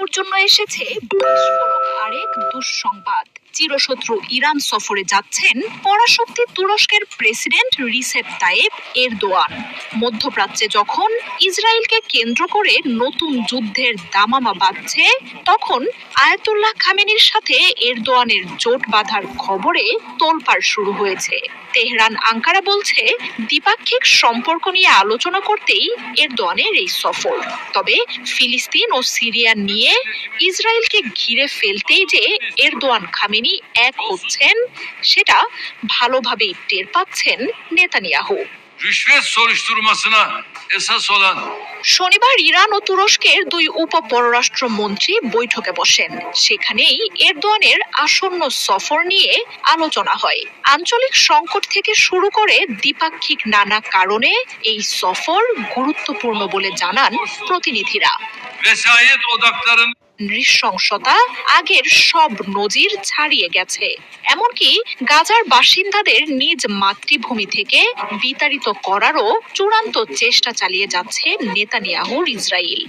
নেতানিয়াহুর জন্য এসেছে বিস্ফোরক আরেক দুঃসংবাদ। চিরশত্রু ইরান সফরে যাচ্ছেন পরাশক্তি তুরস্কের প্রেসিডেন্ট রিসেপ তাইপ এরদোয়ান। মধ্যপ্রাচ্যে যখন ইসরায়েলকে কেন্দ্র করে নতুন যুদ্ধের দামামা বাঁধছে, তখন আয়াতুল্লাহ খামেনির সাথে এরদোয়ানের জোট বাঁধার খবরে তোলপাড় শুরু হয়েছে। তেহরান আঙ্কারা বলছে, দ্বিপাক্ষিক সম্পর্ক নিয়ে আলোচনা করতেই এরদোয়ানের এই সফর। তবে ফিলিস্তিন ও সিরিয়া নিয়ে ইসরায়েলকে ঘিরে ফেলতেই যে এরদোয়ান খামেনি এক হচ্ছেন সেটা ভালোভাবেই টের পাচ্ছেন Netanyahu. rüşvet soruşturmasına esas olan শনিবার ইরান ও তুরস্কের দুই উপ পররাষ্ট্র মন্ত্রী বৈঠকে বসেন। সেখানেই এরদোয়ানের আসন্ন সফর নিয়ে আলোচনা হয়। আঞ্চলিক সংকট থেকে শুরু করে দ্বিপাক্ষিক নানা কারণে এই সফর গুরুত্বপূর্ণ বলে জানান প্রতিনিধিরা। vesayet odaklarının নৃশংসতা আগের সব নজির ছাড়িয়ে গেছে। এমনকি গাজার বাসিন্দাদের নিজ মাতৃভূমি থেকে বিতাড়িত করারও চূড়ান্ত চেষ্টা চালিয়ে যাচ্ছে নেতানিয়াহুর ইসরায়েল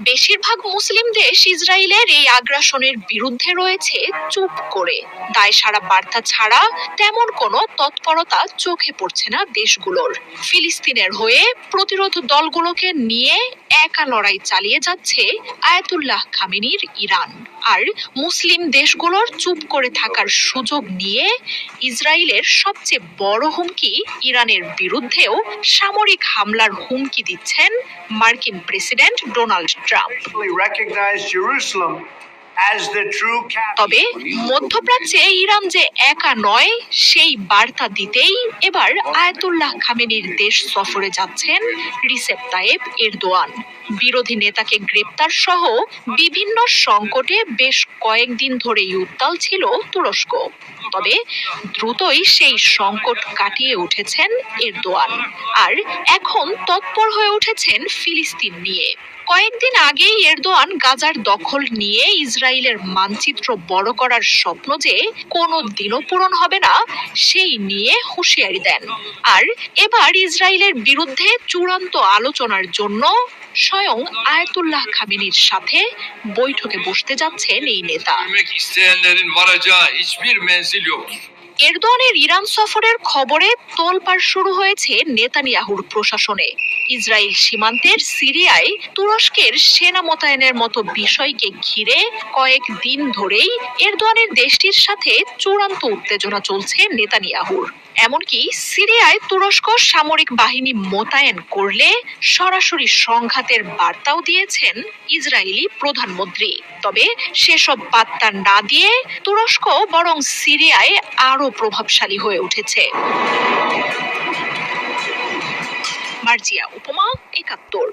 বেশিরভাগ মুসলিম দেশ ইসরায়েলের এই আগ্রাসনের বিরুদ্ধে রয়েছে চুপ করে। দায় সারা বার্তা ছাড়া তেমন কোনো তৎপরতা চোখে পড়ছে না দেশগুলোর। ফিলিস্তিনের হয়ে প্রতিরোধ দলগুলোকে নিয়ে একা লড়াই চালিয়ে যাচ্ছে আয়াতুল্লাহ খামেনির ইরান। আর মুসলিম দেশগুলোর চুপ করে থাকার সুযোগ নিয়ে ইসরায়েলের সবচেয়ে বড় হুমকি ইরানের বিরুদ্ধেও সামরিক হামলার হুমকি দিচ্ছেন মার্কিন প্রেসিডেন্ট ডোনাল্ড ট্রাম্প। তবে মধ্যপ্রাচ্যে ইরান যে একা নয় সেই বার্তা দিতেই এবার আয়াতুল্লাহ খামেনির দেশ সফরে যাচ্ছেন রিসেপ তায়েব এরদোয়ান। বিরোধী নেতাকে গ্রেপ্তার সহ বিভিন্ন সংকটে বেশ কয়েকদিন ধরেই উত্তাল ছিল তুরস্ক। তবে দ্রুতই সেই সংকট কাটিয়ে উঠেছেন এরদোয়ান। আর এখন তৎপর হয়ে উঠেছেন ফিলিস্তিন নিয়ে। কয়েকদিন আগেই এরদোয়ান গাজার দখল নিয়ে ইসরায়েলের মানচিত্র বড় করার স্বপ্ন যে কোনো দিনও পূরণ হবে না, সেই নিয়ে হুঁশিয়ারি দেন। আর এবার ইসরায়েলের বিরুদ্ধে চূড়ান্ত আলোচনার জন্য স্বয়ং আয়াতুল্লাহ খামেনির সাথে বৈঠকে বসতে যাচ্ছেন এই নেতা। এরদোয়ানের ইরান সফরের খবরে তোলপাড় শুরু হয়েছে নেতানিয়াহুর প্রশাসনে। ইসরায়েল সীমান্তের সিরিয়ায় তুরস্কের সেনা মোতায়েনের মতো বিষয়কে ঘিরে কয়েক দিন ধরেই এরদোয়ানের দেশটির সাথে চূড়ান্ত উত্তেজনা চলছে নেতানিয়াহুর। এমনকি সিরিয়ায় তুরস্ক সামরিক বাহিনী মোতায়েন করলে সরাসরি সংঘাতের বার্তাও দিয়েছেন ইসরায়েলি প্রধানমন্ত্রী। তবে সেসব বার্তা না দিয়ে তুরস্ক বরং সিরিয়ায় আরও প্রভাবশালী হয়ে উঠেছে। মার্জিয়া উপমা একাত্তর।